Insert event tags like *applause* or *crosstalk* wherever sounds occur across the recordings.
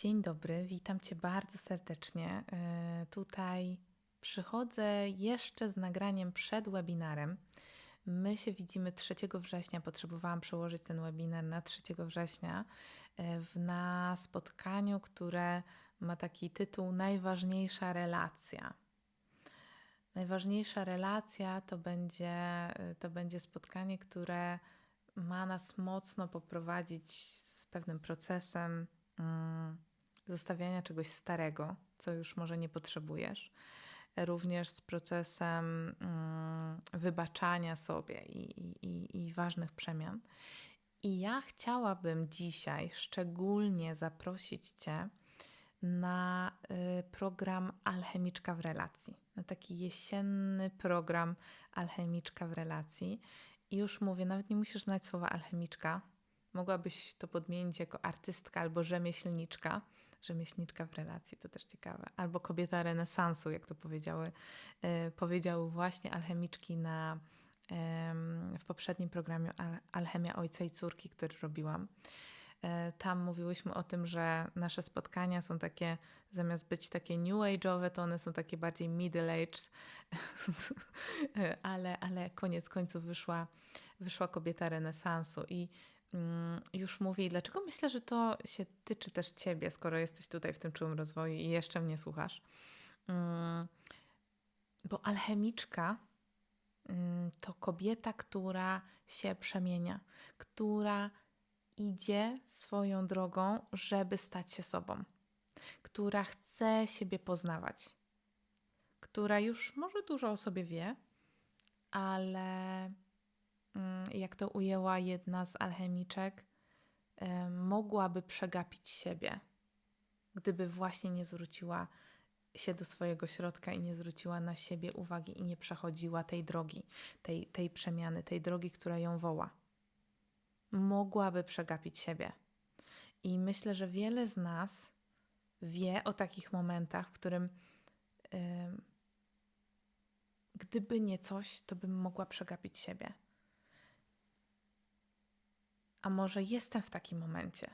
Dzień dobry, witam Cię bardzo serdecznie. E, Tutaj przychodzę jeszcze z nagraniem przed webinarem. My się widzimy 3 września. Potrzebowałam przełożyć ten webinar na 3 września e, na spotkaniu, które ma taki tytuł Najważniejsza relacja. Najważniejsza relacja to będzie, to będzie spotkanie, które ma nas mocno poprowadzić z pewnym procesem mm, zostawiania czegoś starego, co już może nie potrzebujesz. Również z procesem mm, wybaczania sobie i, i, i, ważnych przemian. I ja chciałabym dzisiaj szczególnie zaprosić Cię na y, program Alchemiczka w relacji, na taki jesienny program Alchemiczka w relacji. I już mówię, nawet nie musisz znać słowa alchemiczka. Mogłabyś to podmienić jako artystka albo rzemieślniczka. Rzemieślniczka w relacji, to też ciekawe. Albo kobieta renesansu, jak to powiedziały, y, powiedziały właśnie alchemiczki na, w poprzednim programie Al- Alchemia Ojca i Córki, który robiłam. E, Tam mówiłyśmy o tym, że nasze spotkania są takie, zamiast być takie new age'owe, to one są takie bardziej middle aged, E, *laughs* ale, ale koniec końców wyszła, wyszła kobieta renesansu i już mówię, i dlaczego myślę, że to się tyczy też ciebie, skoro jesteś tutaj w tym czułym rozwoju i jeszcze mnie słuchasz. Mm, Bo alchemiczka mm, to kobieta, która się przemienia, która idzie swoją drogą, żeby stać się sobą, która chce siebie poznawać, która już może dużo o sobie wie, ale mm, jak to ujęła jedna z alchemiczek, em, mogłaby przegapić siebie, gdyby właśnie nie zwróciła się do swojego środka i nie zwróciła na siebie uwagi i nie przechodziła tej drogi, tej, tej przemiany, tej drogi, która ją woła mogłaby przegapić siebie. I myślę, że wiele z nas wie o takich momentach, w którym ym, gdyby nie coś, to bym mogła przegapić siebie. A może jestem w takim momencie.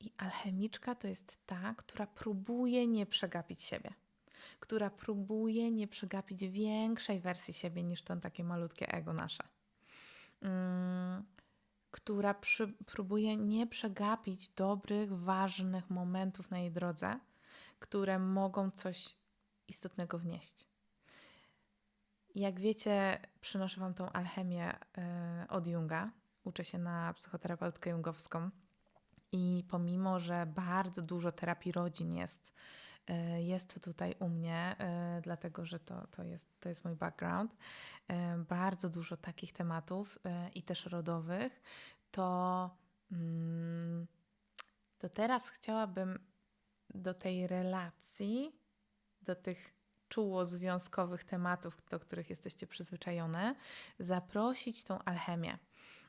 I alchemiczka to jest ta, która próbuje nie przegapić siebie. Która próbuje nie przegapić większej wersji siebie niż to takie malutkie ego nasze. Mm, która przy, próbuje nie przegapić dobrych, ważnych momentów na jej drodze, które mogą coś istotnego wnieść. Jak wiecie, przynoszę Wam tą alchemię y, od Junga. Uczę się na psychoterapeutkę jungowską. I pomimo, że bardzo dużo terapii rodzin jest, y, jest tutaj u mnie, y, dlatego że to, to, jest, to jest mój background, y, bardzo dużo takich tematów i też rodowych, to, mm, to teraz chciałabym do tej relacji, do tych czuło-związkowych tematów, do których jesteście przyzwyczajone, zaprosić tą alchemię.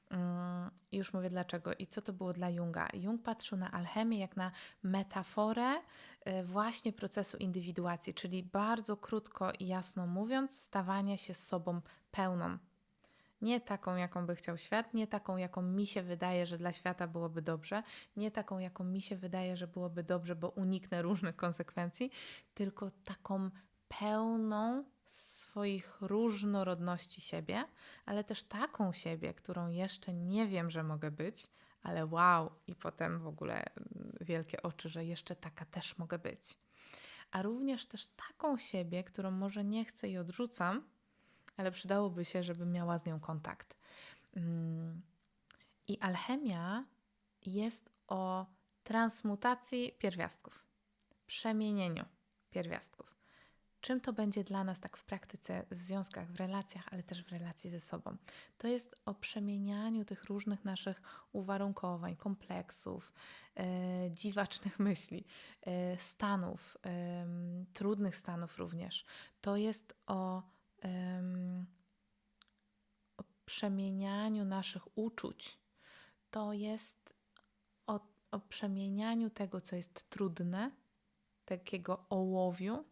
Mm, już mówię dlaczego i co to było dla Junga. Jung patrzył na alchemię jak na metaforę y, właśnie procesu indywiduacji, czyli bardzo krótko i jasno mówiąc, stawania się z sobą pełną. Nie taką, jaką by chciał świat, nie taką, jaką mi się wydaje, że dla świata byłoby dobrze, nie taką, jaką mi się wydaje, że byłoby dobrze, bo uniknę różnych konsekwencji, tylko taką pełną swoich różnorodności siebie, ale też taką siebie, którą jeszcze nie wiem, że mogę być, ale wow, i potem w ogóle mm, wielkie oczy, że jeszcze taka też mogę być. A również też taką siebie, którą może nie chcę i odrzucam, ale przydałoby się, żebym miała z nią kontakt. Mm, I alchemia jest o transmutacji pierwiastków, przemienieniu pierwiastków. Czym to będzie dla nas tak w praktyce, w związkach, w relacjach, ale też w relacji ze sobą? To jest o przemienianiu tych różnych naszych uwarunkowań, kompleksów, e, dziwacznych *laughs* myśli, e, stanów, em, trudnych stanów również. To jest o, o przemienianiu naszych uczuć. To jest o, o przemienianiu tego, co jest trudne, takiego ołowiu,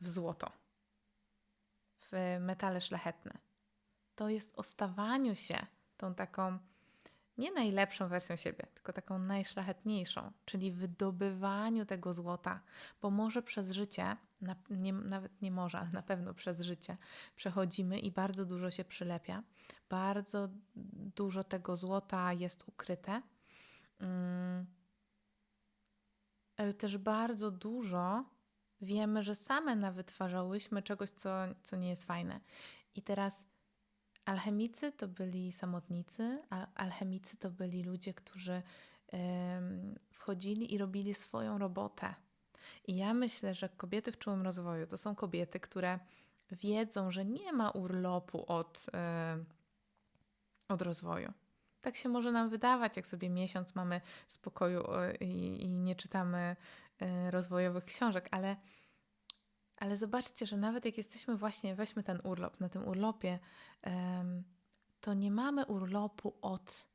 w złoto, w metale szlachetne. To jest o stawaniu się tą taką nie najlepszą wersją siebie, tylko taką najszlachetniejszą, czyli wydobywaniu tego złota, bo może przez życie, na, nie, nawet nie może, ale na pewno przez życie przechodzimy i bardzo dużo się przylepia, bardzo dużo tego złota jest ukryte, mm, ale też bardzo dużo wiemy, że same nawytwarzałyśmy czegoś, co, co nie jest fajne. I teraz Alchemicy to byli samotnicy, a alchemicy to byli ludzie, którzy wchodzili i robili swoją robotę. I ja myślę, że kobiety w czułym rozwoju to są kobiety, które wiedzą, że nie ma urlopu od, od rozwoju. Tak się może nam wydawać, jak sobie miesiąc mamy spokoju i, i nie czytamy rozwojowych książek, ale ale zobaczcie, że nawet jak jesteśmy właśnie, weźmy ten urlop, na tym urlopie, to nie mamy urlopu od,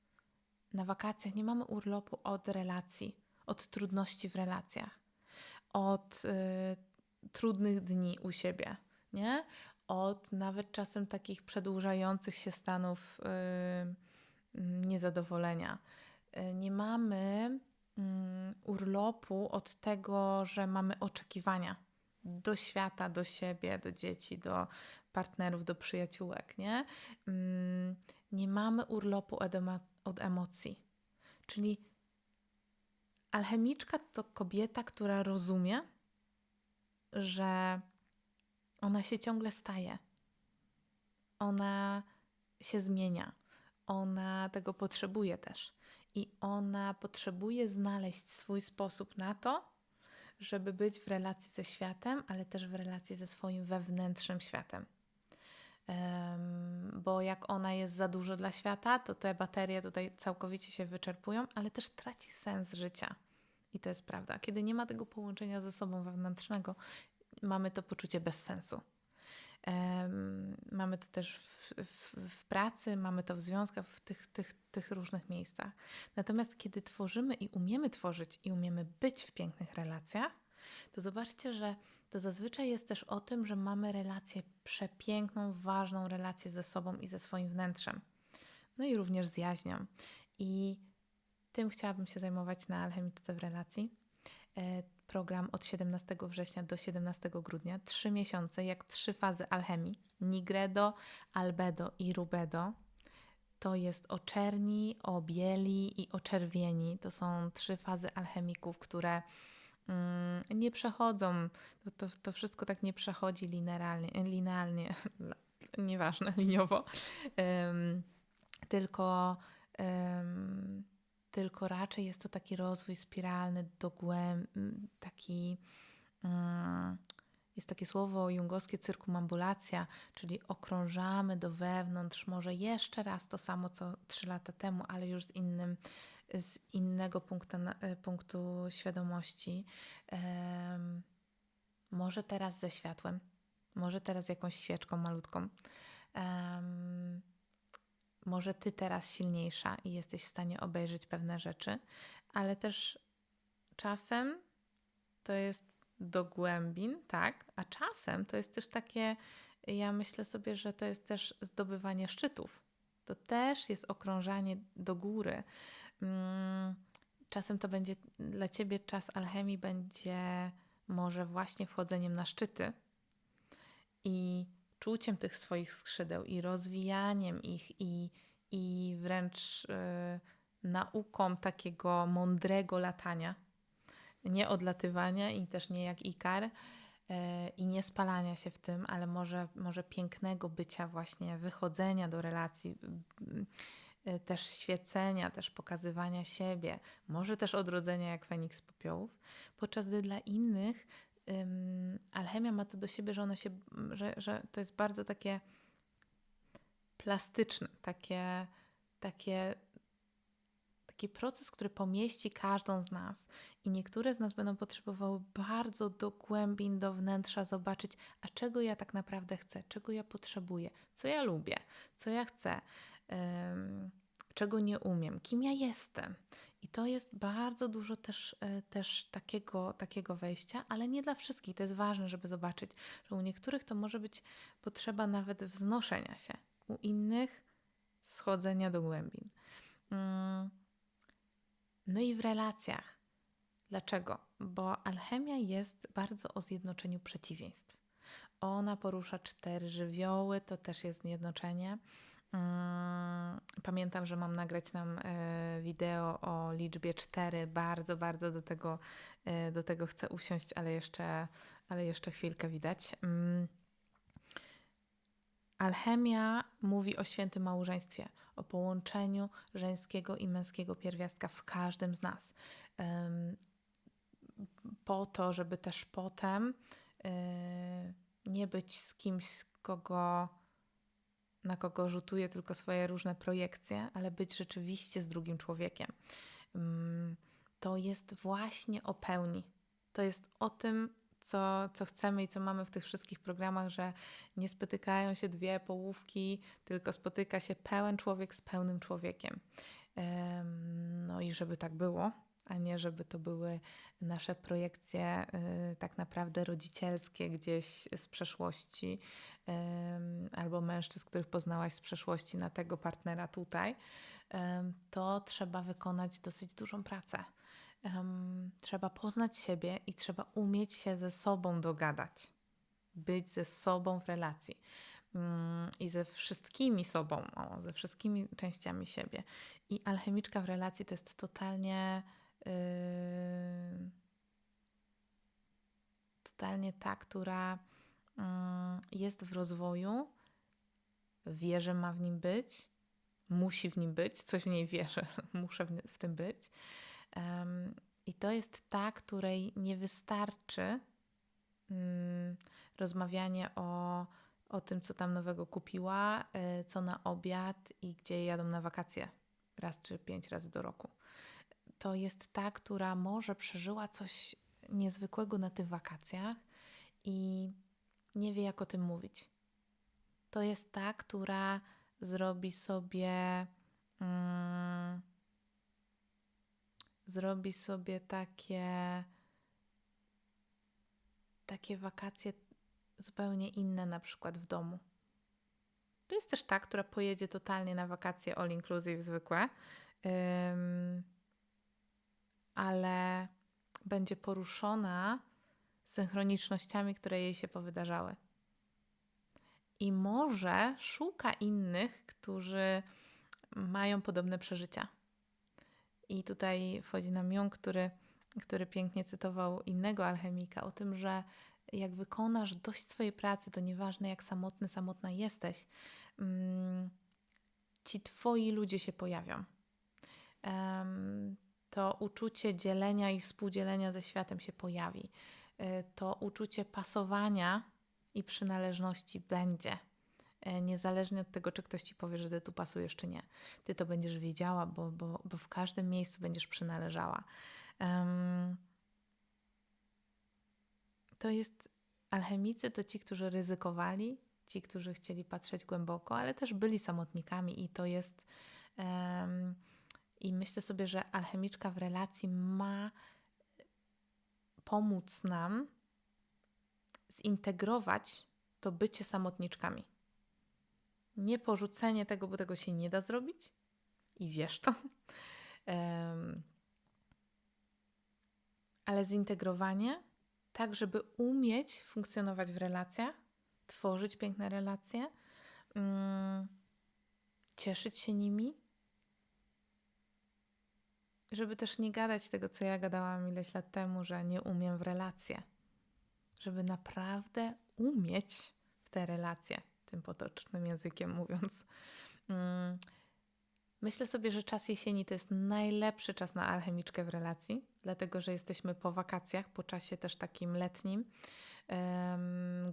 na wakacjach nie mamy urlopu od relacji, od trudności w relacjach, od y, trudnych dni u siebie, nie? Od nawet czasem takich przedłużających się stanów y, niezadowolenia. Nie mamy urlopu od tego, że mamy oczekiwania do świata, do siebie, do dzieci, do partnerów, do przyjaciółek, nie? Mm, nie mamy urlopu od emocji. Czyli alchemiczka to kobieta, która rozumie, że ona się ciągle staje. Ona się zmienia. Ona tego potrzebuje też. I ona potrzebuje znaleźć swój sposób na to, żeby być w relacji ze światem, ale też w relacji ze swoim wewnętrznym światem. Bo jak ona jest za dużo dla świata, to te baterie tutaj całkowicie się wyczerpują, ale też traci sens życia. I to jest prawda. Kiedy nie ma tego połączenia ze sobą wewnętrznego, mamy to poczucie bez sensu. Mamy to też w, w, w, pracy, mamy to w związkach, w tych, tych, tych różnych miejscach. Natomiast kiedy tworzymy i umiemy tworzyć i umiemy być w pięknych relacjach, to zobaczcie, że to zazwyczaj jest też o tym, że mamy relację przepiękną, ważną relację ze sobą i ze swoim wnętrzem. No i również z jaźnią. I tym chciałabym się zajmować na Alchemiczce w relacji. Program od 17 września do 17 grudnia. Trzy miesiące, jak trzy fazy alchemii. Nigredo, albedo i rubedo. To jest o czerni, o bieli i o czerwieni. To są trzy fazy alchemików, które mm, nie przechodzą. To, to, to, wszystko tak nie przechodzi linearnie, linealnie, *laughs* nieważne, liniowo. Um, tylko um, tylko raczej jest to taki rozwój spiralny, dogłęb, taki. Mm, jest takie słowo jungowskie cyrkumambulacja, czyli okrążamy do wewnątrz, może jeszcze raz to samo co trzy lata temu, ale już z innym, z innego punktu, e, punktu świadomości. Może teraz ze światłem, może teraz jakąś świeczką malutką. Może ty teraz silniejsza i jesteś w stanie obejrzeć pewne rzeczy, ale też czasem to jest do głębin, tak, a czasem to jest też takie, ja myślę sobie, że to jest też zdobywanie szczytów. To też jest okrążanie do góry. Mm, czasem to będzie dla ciebie czas alchemii, będzie może właśnie wchodzeniem na szczyty i czuciem tych swoich skrzydeł i rozwijaniem ich i, i wręcz yy, nauką takiego mądrego latania, nie odlatywania i też nie jak Ikar yy, i nie spalania się w tym, ale może, może pięknego bycia właśnie, wychodzenia do relacji, yy, też świecenia, też pokazywania siebie, może też odrodzenia jak Feniks popiołów, podczas gdy dla innych ym, alchemia ma to do siebie, że ona się, że, że to jest bardzo takie plastyczne, takie, takie, taki proces, który pomieści każdą z nas. I niektóre z nas będą potrzebowały bardzo do głębin, do wnętrza zobaczyć, a czego ja tak naprawdę chcę, czego ja potrzebuję, co ja lubię, co ja chcę. Um, czego nie umiem, kim ja jestem. To jest bardzo dużo też, e, też takiego, takiego wejścia, ale nie dla wszystkich. To jest ważne, żeby zobaczyć, że u niektórych to może być potrzeba nawet wznoszenia się, u innych schodzenia do głębin. Mm. No i w relacjach. Dlaczego? Bo alchemia jest bardzo o zjednoczeniu przeciwieństw. Ona porusza cztery żywioły, to też jest zjednoczenie. Mm, pamiętam, że mam nagrać nam e, wideo o liczbie 4. Bardzo, bardzo do tego, e, do tego chcę usiąść, ale jeszcze, ale jeszcze chwilkę widać. Mm. Alchemia mówi o świętym małżeństwie, o połączeniu żeńskiego i męskiego pierwiastka w każdym z nas. Po to, żeby też potem e, nie być z kimś, kogo na kogo rzutuje tylko swoje różne projekcje, ale być rzeczywiście z drugim człowiekiem. Mm, to jest właśnie o pełni. To jest o tym, co, co chcemy i co mamy w tych wszystkich programach, że nie spotykają się dwie połówki, tylko spotyka się pełen człowiek z pełnym człowiekiem. No i żeby tak było, a nie żeby to były nasze projekcje y, tak naprawdę rodzicielskie gdzieś z przeszłości, albo mężczyzn, których poznałaś z przeszłości na tego partnera tutaj, to trzeba wykonać dosyć dużą pracę. Trzeba poznać siebie i trzeba umieć się ze sobą dogadać, być ze sobą w relacji mm, i ze wszystkimi sobą, o, ze wszystkimi częściami siebie. I alchemiczka w relacji to jest totalnie. Yy, totalnie ta, która Mm, jest w rozwoju, wie, że ma w nim być, musi w nim być, coś w niej wie, że *laughs* muszę w, tym być. I to jest ta, której nie wystarczy mm, rozmawianie o, o tym, co tam nowego kupiła, y, co na obiad i gdzie jadą na wakacje raz czy pięć razy do roku. To jest ta, która może przeżyła coś niezwykłego na tych wakacjach i nie wie, jak o tym mówić. To jest ta, która zrobi sobie. Mm, zrobi sobie takie. takie wakacje zupełnie inne, na przykład w domu. To jest też ta, która pojedzie totalnie na wakacje all inclusive zwykłe, ale będzie poruszona synchronicznościami, które jej się powydarzały. I może szuka innych, którzy mają podobne przeżycia. I tutaj wchodzi nam Jung, który, który pięknie cytował innego alchemika o tym, że jak wykonasz dość swojej pracy, to nieważne jak samotny, samotna jesteś, mm, ci twoi ludzie się pojawią. To uczucie dzielenia i współdzielenia ze światem się pojawi. E, to uczucie pasowania i przynależności będzie. E, niezależnie od tego, czy ktoś ci powie, że ty tu pasujesz, czy nie. Ty to będziesz wiedziała, bo, bo, bo w każdym miejscu będziesz przynależała. Um, to jest alchemicy, to ci, którzy ryzykowali, ci, którzy chcieli patrzeć głęboko, ale też byli samotnikami i to jest. Um, I myślę sobie, że alchemiczka w relacji ma pomóc nam zintegrować to bycie samotniczkami. Nie porzucenie tego, bo tego się nie da zrobić i wiesz to, *laughs* um, ale zintegrowanie tak, żeby umieć funkcjonować w relacjach, tworzyć piękne relacje, um, cieszyć się nimi żeby też nie gadać tego, co ja gadałam ileś lat temu, że nie umiem w relacje. Żeby naprawdę umieć w te relacje, tym potocznym językiem mówiąc. Mm. Myślę sobie, że czas jesieni to jest najlepszy czas na alchemiczkę w relacji, dlatego że jesteśmy po wakacjach, po czasie też takim letnim,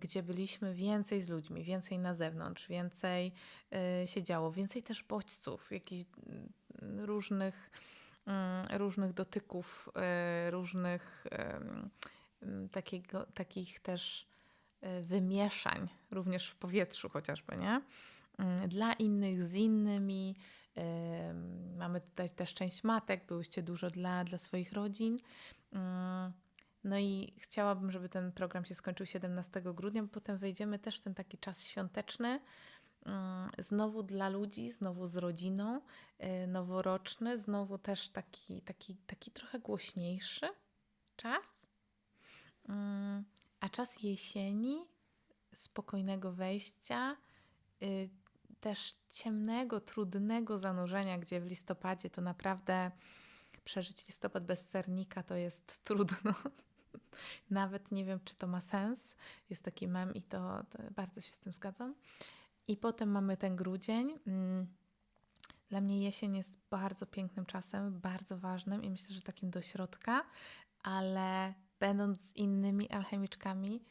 gdzie byliśmy więcej z ludźmi, więcej na zewnątrz, więcej y, się działo, więcej też bodźców, jakichś y, różnych Mm, różnych dotyków, e, różnych takiego, takich też e, wymieszań, również w powietrzu chociażby, nie? Mm, dla innych, z innymi. Mamy tutaj też część matek, byłyście dużo dla, dla swoich rodzin. Mm, no i chciałabym, żeby ten program się skończył 17 grudnia, bo potem wejdziemy też w ten taki czas świąteczny, mm, znowu dla ludzi, znowu z rodziną, y, noworoczny, znowu też taki, taki, taki trochę głośniejszy czas. Mm, a czas jesieni, spokojnego wejścia, y, też ciemnego, trudnego zanurzenia, gdzie w listopadzie to naprawdę przeżyć listopad bez sernika to jest *laughs* trudno. Nawet nie wiem, czy to ma sens. Jest taki mem i to, to bardzo się z tym zgadzam. I potem mamy ten grudzień. Mm, dla mnie jesień jest bardzo pięknym czasem, bardzo ważnym i myślę, że takim do środka, ale będąc z innymi alchemiczkami,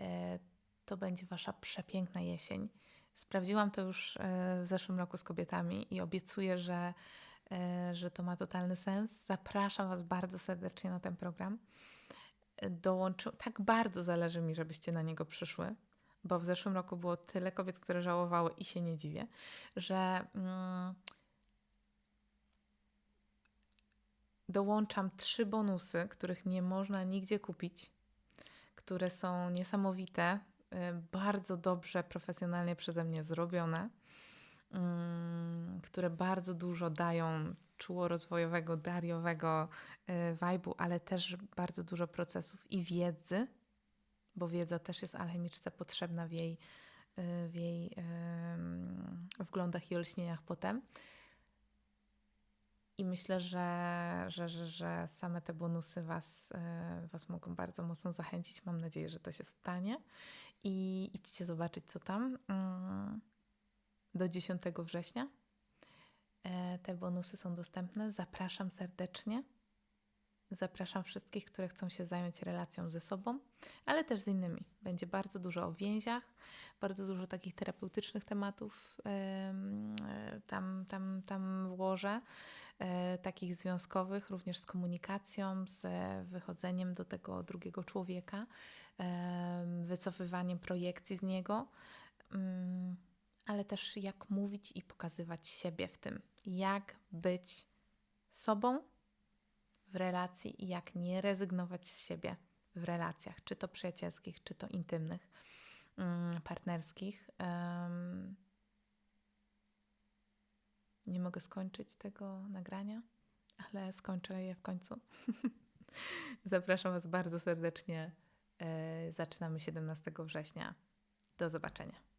e, to będzie Wasza przepiękna jesień. Sprawdziłam to już e, w zeszłym roku z kobietami i obiecuję, że, e, że to ma totalny sens. Zapraszam Was bardzo serdecznie na ten program. Dołączy... Tak bardzo zależy mi, żebyście na niego przyszły, bo w zeszłym roku było tyle kobiet, które żałowały i się nie dziwię, że. Mm, dołączam trzy bonusy, których nie można nigdzie kupić, które są niesamowite, y, bardzo dobrze, profesjonalnie przeze mnie zrobione, mm, które bardzo dużo dają czuło rozwojowego, dariowego y, vibe'u, ale też bardzo dużo procesów i wiedzy, bo wiedza też jest alchemiczce potrzebna w jej, y, w jej wglądach i olśnieniach potem. I myślę, że, że, że, że same te bonusy was, e, was mogą bardzo mocno zachęcić. Mam nadzieję, że to się stanie. I idźcie zobaczyć, co tam. Mm, do 10 września e, te bonusy są dostępne. Zapraszam serdecznie. Zapraszam wszystkich, które chcą się zająć relacją ze sobą, ale też z innymi. Będzie bardzo dużo o więziach, bardzo dużo takich terapeutycznych tematów e, tam, tam, tam włożę. E, takich związkowych, również z komunikacją, z wychodzeniem do tego drugiego człowieka, wycofywaniem projekcji z niego, mm, ale też jak mówić i pokazywać siebie w tym, jak być sobą w relacji i jak nie rezygnować z siebie w relacjach, czy to przyjacielskich, czy to intymnych, mm, partnerskich. Nie mogę skończyć tego nagrania, ale skończę je w końcu. *laughs* Zapraszam Was bardzo serdecznie. E, zaczynamy 17 września. Do zobaczenia.